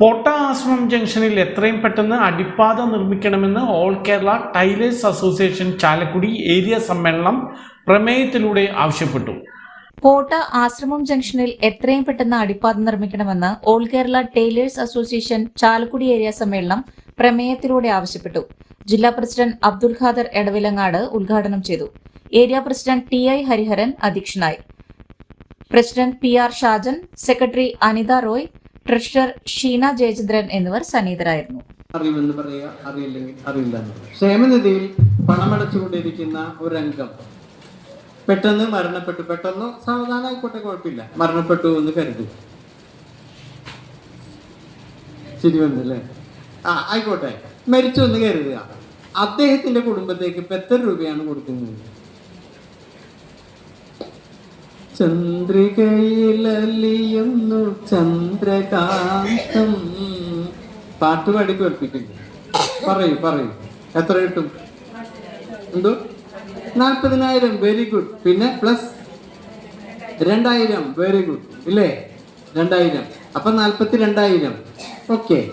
പോട്ട ആശ്രമം ജംഗ്ഷനിൽ എത്രയും പെട്ടെന്ന് അടിപ്പാത നിർമ്മിക്കണമെന്ന് all Kerala tailors association Chalakudy area സമ്മേളനം പ്രമേയത്തിലൂടെ ആവശ്യപ്പെട്ടു. പോട്ട ആശ്രമം ജംഗ്ഷനിൽ എത്രയും പെട്ടെന്ന് അടിപ്പാത നിർമ്മിക്കണമെന്ന് all Kerala tailors association Chalakudy area സമ്മേളനം പ്രമേയത്തിലൂടെ ആവശ്യപ്പെട്ടു. ജില്ലാ പ്രസിഡന്റ് അബ്ദുൽ ഖാദർ എടവിലങ്ങാട് ഉദ്ഘാടനം ചെയ്തു. Area president T I Hariharan അധ്യക്ഷനായി. President P R Shajan secretary Anitha Roy treasurer Sheena Jayachandran എന്നിവർ സന്നിഹിതരായിരുന്നു. അറിയുമെന്ന് പറയുക അറിയില്ലെങ്കിൽ അറിയില്ല. ക്ഷേമനിധിയിൽ പണമടച്ചുകൊണ്ടിരിക്കുന്ന ഒരു അംഗം പെട്ടെന്ന് മരണപ്പെട്ടു. പെട്ടെന്ന് സാവധാനമായിക്കോട്ടെ കുഴപ്പമില്ല. മരണപ്പെട്ടു എന്ന് കരുതി. ശരി വന്നല്ലേ? ആ ആയിക്കോട്ടെ. മരിച്ചു എന്ന് കരുതുക. അദ്ദേഹത്തിന്റെ കുടുംബത്തേക്ക് ഇപ്പൊ എത്ര രൂപയാണ് കൊടുക്കുന്നത്? ചന്ദ്രികയിലലിയുന്നു ചന്ദ്രകാന്തം. പാട്ട് പാടി കേൾപ്പിക്കുന്നു പറയൂ പറയൂ. എത്ര കിട്ടും? എന്തോ? നാൽപ്പതിനായിരം വെരി ഗുഡ് പിന്നെ പ്ലസ് രണ്ടായിരം. വെരി ഗുഡ് ഇല്ലേ? രണ്ടായിരം. അപ്പൊ നാൽപ്പത്തി രണ്ടായിരം ഓക്കെ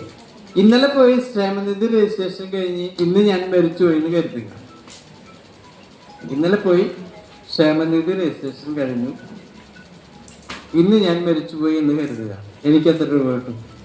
ഇന്നലെ പോയി ക്ഷേമനിധി രജിസ്ട്രേഷൻ കഴിഞ്ഞ് ഇന്ന് ഞാൻ മരിച്ചു പോയി എന്ന് കരുതുക. ഇന്നലെ പോയി ക്ഷേമനിധി രജിസ്ട്രേഷൻ കഴിഞ്ഞു. ഇന്ന് ഞാൻ മരിച്ചുപോയി എന്ന് കരുതുക. എനിക്ക് എത്ര രൂപ കിട്ടും.